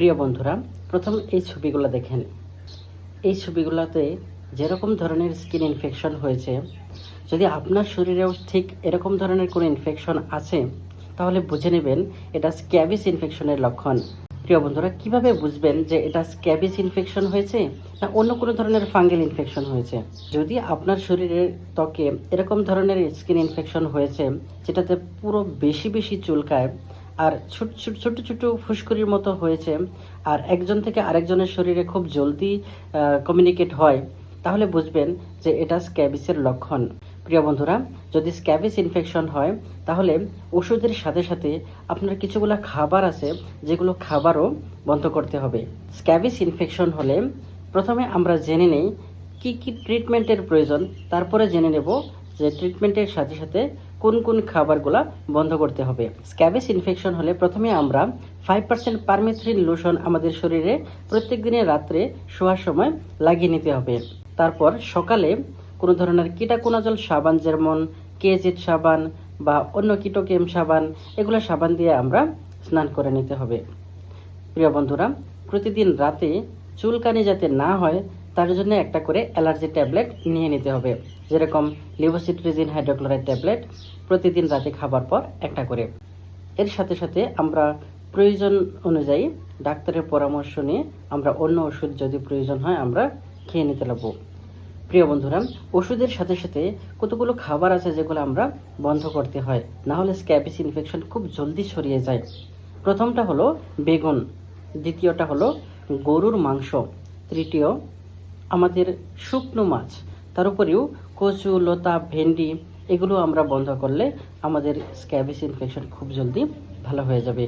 প্রিয় বন্ধুরা, প্রথম এই ছবিগুলো দেখেন। এই ছবিগুলোতে যেরকম ধরনের স্কিন ইনফেকশন হয়েছে, যদি আপনার শরীরেও ঠিক এরকম ধরনের কোনো ইনফেকশন আছে, তাহলে বুঝে নেবেন এটা স্ক্যাবিস ইনফেকশনের লক্ষণ। প্রিয় বন্ধুরা, কীভাবে বুঝবেন যে এটা স্ক্যাবিস ইনফেকশন হয়েছে না অন্য কোনো ধরনের ফাঙ্গেল ইনফেকশন হয়েছে? যদি আপনার শরীরের ত্বকে এরকম ধরনের স্কিন ইনফেকশন হয়েছে, যেটাতে পুরো বেশি বেশি চুলকায় আর ছোট ছোট ছোট ছোট ফুসকুরির মতো হয়েছে। আর একজন থেকে আরেকজনের শরীরে খুব জলদি কমিউনিকেট হয়। তাহলে বুঝবেন যে এটা স্ক্যাবিসের লক্ষণ। প্রিয় বন্ধুরা, যদি স্ক্যাবিস ইনফেকশন হয়, তাহলে ওষুধের সাথে সাথে আপনার কিছুগুলো খাবার আছে, যেগুলো খাবারও বন্ধ করতে হবে। স্ক্যাবিস ইনফেকশন হলে প্রথমে আমরা জেনে নেই কি কি ট্রিটমেন্টের প্রয়োজন। তারপরে জেনে নেব যে ট্রিটমেন্টের সাথে সাথে কোন কোন খাবারগুলা বন্ধ করতে হবে? স্ক্যাবিস ইনফেকশন হলে প্রথমে আমরা ফাইভ পার্সেন্ট পারমেথ্রিন লোশন আমাদের শরীরে প্রত্যেক দিনের রাত্রে শোয়ার সময় লাগিয়ে নিতে হবে। তারপর সকালে কোনো ধরনের কীটাকুনাজল সাবান, যেমন কেজিট সাবান বা অন্য কিটোকেম সাবান, এগুলো সাবান দিয়ে আমরা স্নান করে নিতে হবে। প্রিয় বন্ধুরা, প্রতিদিন রাতে চুলকানি যাতে না হয় তার জন্য একটা করে অ্যালার্জি ট্যাবলেট নিয়ে নিতে হবে, যেরকম লিভোসিট্রিজিন হাইড্রোক্লোরাইড ট্যাবলেট, প্রতিদিন রাতে খাবার পর একটা করে। এর সাথে সাথে আমরা প্রয়োজন অনুযায়ী ডাক্তারের পরামর্শ নিয়ে আমরা অন্য ওষুধ যদি প্রয়োজন হয় আমরা খেয়ে নিতে লাগবো প্রিয় বন্ধুরা, ওষুধের সাথে সাথে কতগুলো খাবার আছে যেগুলো আমরা বন্ধ করতে হয়, না হলে স্ক্যাবিস ইনফেকশন খুব জলদি ছড়িয়ে যায়। প্রথমটা হলো বেগুন, দ্বিতীয়টা হলো গরুর মাংস, তৃতীয় আমাদের শুকনো মাছ, তার উপরেও কচু, লতা, ভেন্ডি, এগুলো আমরা বন্ধ করলে আমাদের স্ক্যাবিস ইনফেকশন খুব জলদি ভালো হয়ে যাবে।